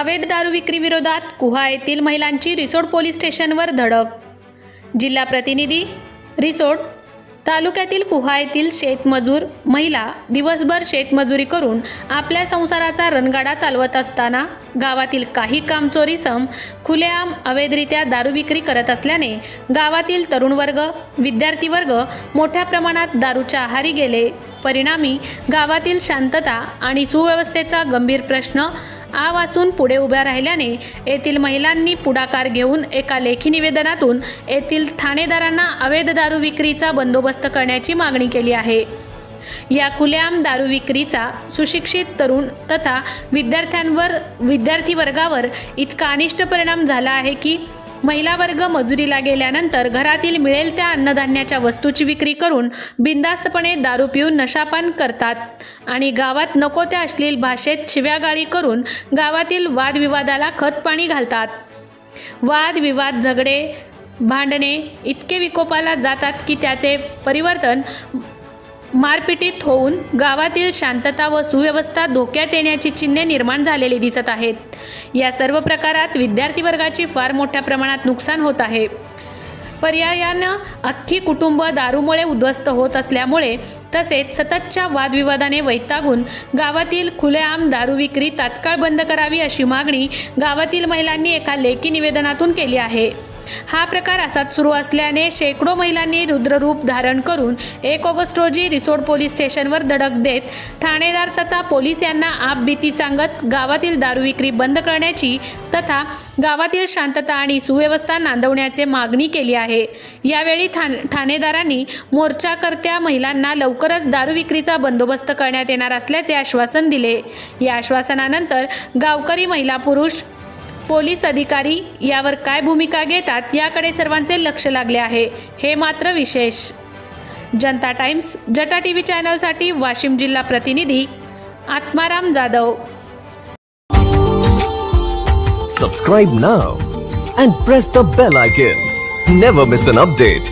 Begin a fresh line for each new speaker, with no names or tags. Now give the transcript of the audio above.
अवैध दारू विक्री विरोधात कुहा येथील महिलांची रिसोड पोलीस स्टेशनवर धडक. जिल्हा प्रतिनिधी रिसोड तालुक्यातील कुहा येथील शेतमजूर महिला दिवसभर शेतमजुरी करून आपल्या संसाराचा रणगाडा चालवत असताना गावातील काही कामचोरी सम खुलेआम अवैधरित्या दारू विक्री करत असल्याने गावातील तरुण वर्ग विद्यार्थी वर्ग मोठ्या प्रमाणात दारूच्या आहारी गेले. परिणामी गावातील शांतता आणि सुव्यवस्थेचा गंभीर प्रश्न आ वासून पुढे उभ्या राहिल्याने येथील महिलांनी पुढाकार घेऊन एका लेखी निवेदनातून येथील ठाणेदारांना अवैध दारू विक्रीचा बंदोबस्त करण्याची मागणी केली आहे. या खुलेआम दारू विक्रीचा सुशिक्षित तरुण तथा विद्यार्थ्यांवर विद्यार्थी वर्गावर इतका अनिष्ट परिणाम झाला आहे की महिला वर्ग मजुरीला गेल्यानंतर घरातील मिळेल त्या अन्नधान्याच्या वस्तूची विक्री करून बिनधास्तपणे दारू पिऊन नशापान करतात. आणि गावात नको त्या अश्लील भाषेत शिव्यागाळी करून गावातील वादविवादाला खतपाणी घालतात. वादविवाद झगडे भांडणे इतके विकोपाला जातात की त्याचे परिवर्तन मारपिटीत होऊन गावातील शांतता व सुव्यवस्था धोक्यात येण्याची चिन्हे निर्माण झालेली दिसत आहेत. या सर्व प्रकारात विद्यार्थी वर्गाची फार मोठ्या प्रमाणात नुकसान होत आहे. पर्यायानं अख्खी कुटुंब दारूमुळे उद्ध्वस्त होत असल्यामुळे तसेच सततच्या वादविवादाने वैतागून गावातील खुलेआम दारू विक्री तात्काळ बंद करावी अशी मागणी गावातील महिलांनी एका लेखी निवेदनातून केली आहे. हा प्रकार असाच सुरू असल्याने शेकडो महिलांनी रुद्ररूप धारण करून एक ऑगस्ट रोजी रिसोड पोलीस स्टेशनवर धडक देत ठाणेदार तथा पोलीस यांना आपबीती सांगत गावातील दारू विक्री बंद करण्याची तथा गावातील शांतता आणि सुव्यवस्था नांदवण्याचे मागणी केली आहे. यावेळी ठाण ठाणेदारांनी मोर्चाकर्त्या महिलांना लवकरच दारू विक्रीचा बंदोबस्त करण्यात येणार असल्याचे आश्वासन दिले. या आश्वासनानंतर गावकरी महिला पुरुष पोलीस अधिकारी यावर काय भूमिका घेतात याकडे सर्वांचे लक्ष लागले आहे. हे मात्र विशेष. जनता टाइम्स जटा टी व्ही चॅनलसाठी वाशिम जिल्हा प्रतिनिधी Atmaram Jadhav.
Subscribe now and press the bell icon never miss an update